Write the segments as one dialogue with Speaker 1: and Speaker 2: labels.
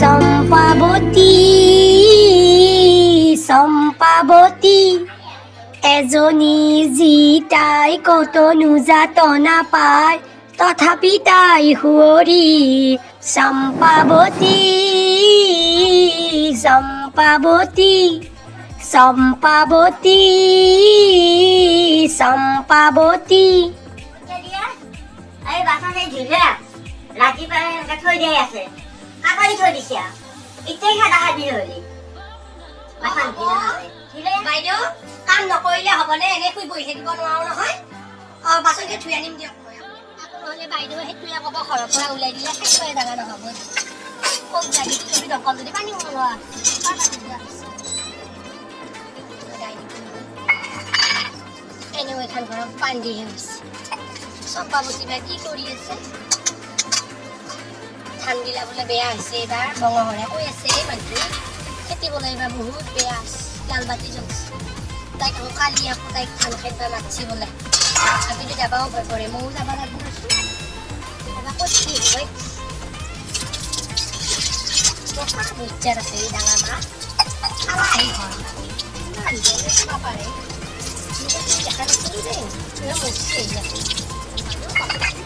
Speaker 1: চম্পাৱতী চম্পাৱতী এজনী যি তাই কতনো যাতনা পায়, তথাপি তাই সুঁৱৰী চম্পাৱতী চম্পাৱতী চম্পাৱতী চম্পাৱতী
Speaker 2: ৰাতিপুৱা থৈ দিয়াই আছে। কাকৰি থৈ দিছে এতিয়াই খাদা খাবি হলি।
Speaker 1: বাইদেউ কাম নকৰিলে হ'বনে? এনেই শুই বহি থাকিব নোৱাৰো নহয়। অঁ বাচনকে ধুই আনিম দিয়ক। মই নহ'লে বাইদেউ সেইটোৱে ক'ব ঘৰৰ পৰা ওলাই দিলে সেইটোৱে ডাঙৰ নহ'ব। কওক লাগি তুমি দকল যদি পানী ওলোৱা এনেও এখন ঘৰত বান্ধিহে হৈছে চম্পাৱতী বা কি কৰি আছে? ধানবিলাক বোলে বেয়া হৈছে এইবাৰ বঙহৰে কৈ আছে এই মানুহটোৱে খেতি বোলে এইবাৰ বহুত বেয়া জাল বাতি জ্বলছে তাইক আকৌ কালি আকৌ তাইক ধান খাদ্য মাতছি বোলে আমিতো যাবাও ভয় কৰে ময়ো যাব লাগিব কৈছোঁ এবাৰ ক'ত কি হয় মহা বৈচাৰ আছে এই ডাঙৰ মাছ খাৱা আহি ঘৰ ইমান বেলেগ খাব পাৰে কিন্তু কি দেখা নাছিলোঁ যে পুৰা মচি আহি আছে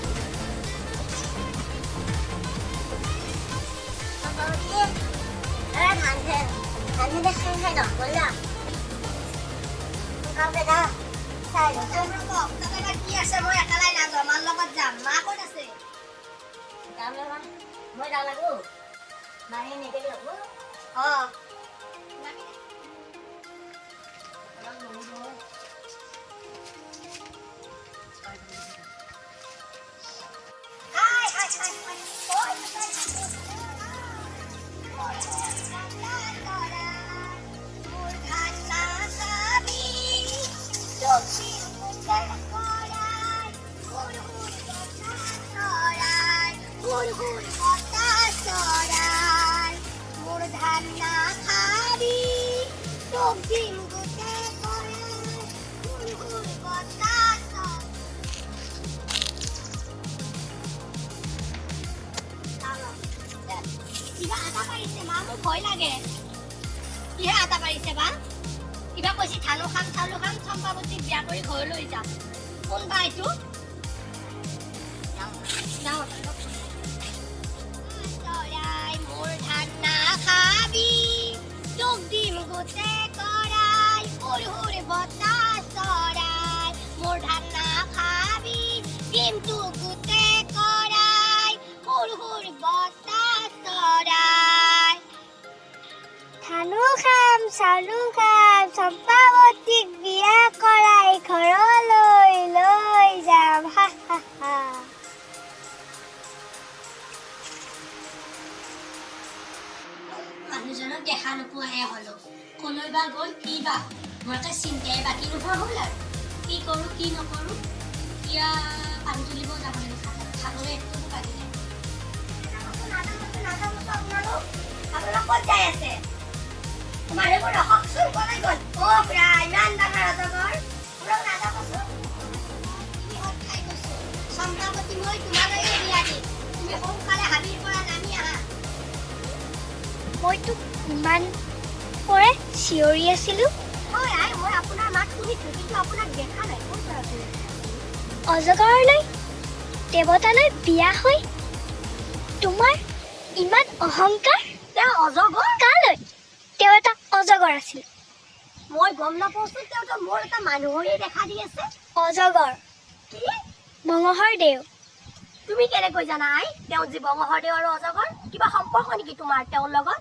Speaker 2: কাউকে যা চাই
Speaker 1: কি আছে মই একেলাই নাযাওঁ মাৰ লগত যাম মা ক'ত আছে
Speaker 2: যাম মই যাব লাগো মায়ে নেগেলি হ'ব
Speaker 1: অঁ ধান ভয় লাগে কিহে আটা পাৰিছে বা? কিবা কৈছে ধানো খাম চাউলো খাম চম্পাৱতীক বিয়া কৰি ঘৰলৈ যাম কোনবা এইটো মোৰ ধান নাখাবি কৰাই বতাহ ধান খাম খাম চম্পাৱতীক বিয়া কৰাই ঘৰলৈ লৈ যাম। হা হা হা। মানুহজনক দেখা নোপোৱাহে হলো। কলৈ বা গ'ল কি বা? মোৰ চিন্তাই বাকী নোহোৱা হ'ল আৰু। কি কৰোঁ কি নকৰোঁ? এতিয়া পানী তুলিব যাব লাগিব। খাবলৈ একো বাকী নাই। আপোনালোক ক'ত যাই আছে?
Speaker 3: মইতো ইমান পৰে চিঞৰি আছিলোঁ।
Speaker 1: হয় আই মই আপোনাৰ মাত শুনিছোঁ কিন্তু আপোনাক দেখা নাই। ক'ৰ পৰা
Speaker 3: অজগৰলৈ দেৱতালৈ বিয়া হৈ তোমাৰ ইমান অহংকাৰ?
Speaker 1: তেওঁ অজগৰ
Speaker 3: অজগৰ আছিল
Speaker 1: মই গম নাপাওঁচোন তেওঁতো মোৰ এটা মানুহৰে দেখা দি আছে।
Speaker 3: অজগৰ।
Speaker 1: কি?
Speaker 3: বঙহৰ দেউ।
Speaker 1: তুমি কেনেকৈ জানা আই তেওঁ যি বঙহৰ দেউ আৰু অজগৰ? কিবা সম্পৰ্ক নেকি তোমাৰ? তেওঁৰ লগত?